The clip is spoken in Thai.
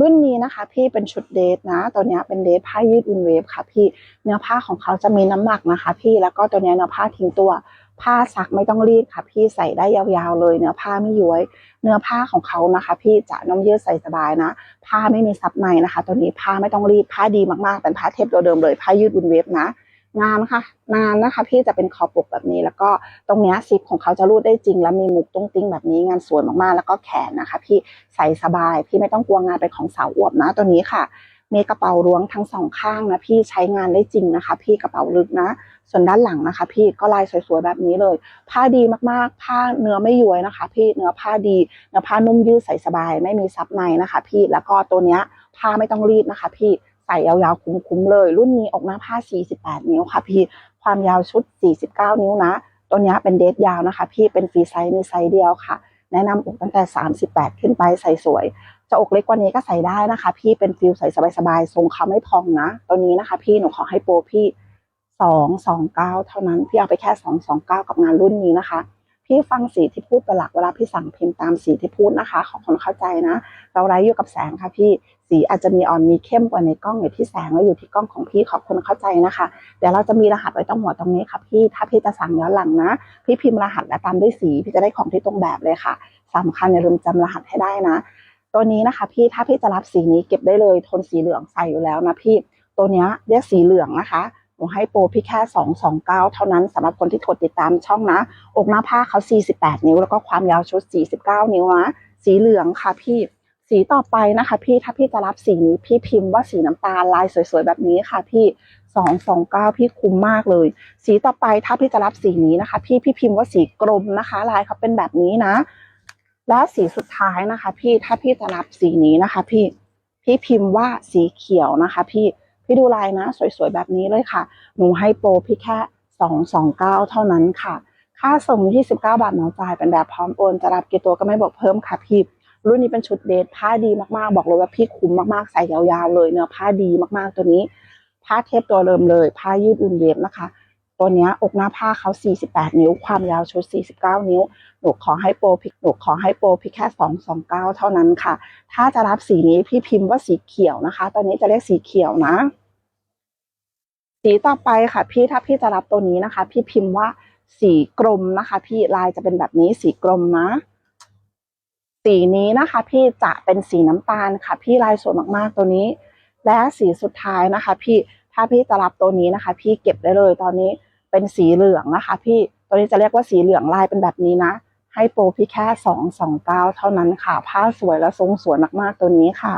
รุ่นนี้นะคะ พี่เป็นชุดเดทนะ ตัวนี้เป็นเดทผ้ายืดอินเวฟค่ะพี่เนื้อผ้าของเขาจะมีน้ำหนักนะคะ พี่แล้วก็ตัวนี้เนื้อผ้าทิ้งตัว ผ้าซักไม่ต้องรีดค่ะ พี่ใส่ได้ยาวๆเลย เนื้อผ้าไม่ย้วย เนื้อผ้าของเขานะคะ พี่จะนุ่มยืดใส่สบายนะ ผ้าไม่มีซับในนะคะ ตัวนี้ผ้าไม่ต้องรีดผ้าดีมากๆเป็นผ้าเทปตัวเดิมเลยผ้ายืดอินเวฟนะ งานค่ะงานนะคะ พี่จะเป็นคอปกแบบนี้ แล้วก็ตรงเนี้ยซิปของเขาจะรูดได้จริง แล้วมีมุกตุ้งติ้งแบบนี้งานสวยมากๆ แล้วก็แขนนะคะ พี่ใส่สบาย พี่ไม่ต้องกลัวงานเป็นของสาวอวบนะตัวนี้ค่ะ มีกระเป๋าล้วงทั้งสองข้างนะพี่ใช้งานได้จริงนะคะ พี่กระเป๋าลึกนะ ส่วนด้านหลังนะคะ พี่ก็ลายสวยๆแบบนี้เลย ผ้าดีมากๆ ผ้าเนื้อไม่ย้วยนะคะ พี่เนื้อผ้าดีเนื้อผ้านุ่มยืดใส่สบาย ไม่มีซับในนะคะ พี่แล้วก็ตัวเนี้ยผ้าไม่ต้องรีดนะคะ พี่ ใส่ยาวๆคุ้มๆเลย รุ่นนี้ออกหน้าผ้า 48 นิ้วค่ะพี่ ความยาวชุด 49 นิ้วนะ ตัวนี้เป็นเดทยาวนะคะ พี่เป็นฟรีไซส์มีไซส์เดียวค่ะ แนะนำอกตั้งแต่ 38 ขึ้นไปใส่สวย จะอกเล็กกว่านี้ก็ใส่ได้นะคะ พี่เป็นฟิลใส่สบายๆทรงเขาไม่พองนะ ตัวนี้นะคะ พี่หนูขอให้โปรพี่สองสองเท่านั้น พี่เอาไปแค่สองสองเก้ากับงานรุ่นนี้นะคะ พี่ฟังสีที่พูดเป็นหลักเวลาพี่สั่งพิมพ์ตามสีที่พูดนะคะ ขอคนเข้าใจนะ เราไร้อยู่กับแสงค่ะพี่สีอาจจะมีอ่อนมีเข้มกว่าในกล้องอยู่ที่แสงแล้วอยู่ที่กล้องของพี่ขอบคุณเข้าใจนะคะเดี๋ยวเราจะมีรหัสไว้ตรงหัวตรงนี้ค่ะพี่ถ้าพี่จะสั่งย้อนหลังนะ พี่พิมพ์รหัสและตามด้วยสีพี่จะได้ของที่ตรงแบบเลยค่ะสำคัญอย่าลืมจำรหัสให้ได้นะ ตัวนี้นะคะ พี่ถ้าพี่จะรับสีนี้เก็บได้เลยโทนสีเหลืองใส่อยู่แล้วนะพี่ ตัวนี้เรียกสีเหลืองนะคะ หนูให้โปรพี่แค่229เท่านั้นสำหรับคนที่กดติดตามช่องนะ อกหน้าผ้าเขา48นิ้ว แล้วก็ความยาวชุด49นิ้วนะ สีเหลืองค่ะพี่สีต่อไปนะคะพี่ถ้าพี่จะรับสีนี้พี่พิมพ์ว่าสีน้ำตาลลายสวยๆแบบนี้ค่ะพี่229พี่คุ้มมากเลย สีต่อไปถ้าพี่จะรับสีนี้นะคะ พี่พี่พิมพ์ว่าสีกรมนะคะ ลายเขาเป็นแบบนี้นะ และสีสุดท้ายนะคะ พี่ถ้าพี่จะรับสีนี้นะคะ พี่พี่พิมพ์ว่าสีเขียวนะคะ พี่ พี่ดูลายนะ สวยๆ แบบนี้เลยค่ะ หนูให้โปรพี่แค่ 229 เท่านั้นค่ะ ค่าส่ง 29 บาทหนูจ่ายเป็นแบบพร้อมโอน จะรับกี่ตัวก็ไม่บอกเพิ่มค่ะพี่ รุ่นนี้เป็นชุดเดทผ้าดีมากๆ บอกเลยว่าพี่คุ้มมากๆ ใส่ยาวๆ เลยเนื้อผ้าดีมากๆ ตัวนี้ ผ้าเทปตัวเดิมเลย ผ้ายืดอุ่นเวฟนะคะ ตัวนี้อกหน้าผ้าเขา 48 นิ้ว ความยาวชุด 49 นิ้ว หนูขอให้โปรพิกหนูขอให้โปรพิกแค่ 229 เท่านั้นค่ะ ถ้าจะรับสีนี้พี่พิมพ์ว่าสีเขียวนะคะ ตอนนี้จะเรียกสีเขียวนะ สีต่อไปค่ะ พี่ถ้าพี่จะรับตัวนี้นะคะ พี่พิมพ์ว่าสีกรมนะคะ พี่ลายจะเป็นแบบนี้สีกรมนะ สีนี้นะคะ พี่จะเป็นสีน้ำตาลค่ะ พี่ลายสวยมากๆตัวนี้ และสีสุดท้ายนะคะ พี่ถ้าพี่จะรับตัวนี้นะคะ พี่เก็บได้เลยตอนนี้ เป็นสีเหลืองนะคะ พี่ตัวนี้จะเรียกว่าสีเหลืองลายเป็นแบบนี้นะ ให้โปรพี่แค่สองสองเก้าเท่านั้นค่ะ ผ้าสวยและทรงสวยมากๆตัวนี้ค่ะ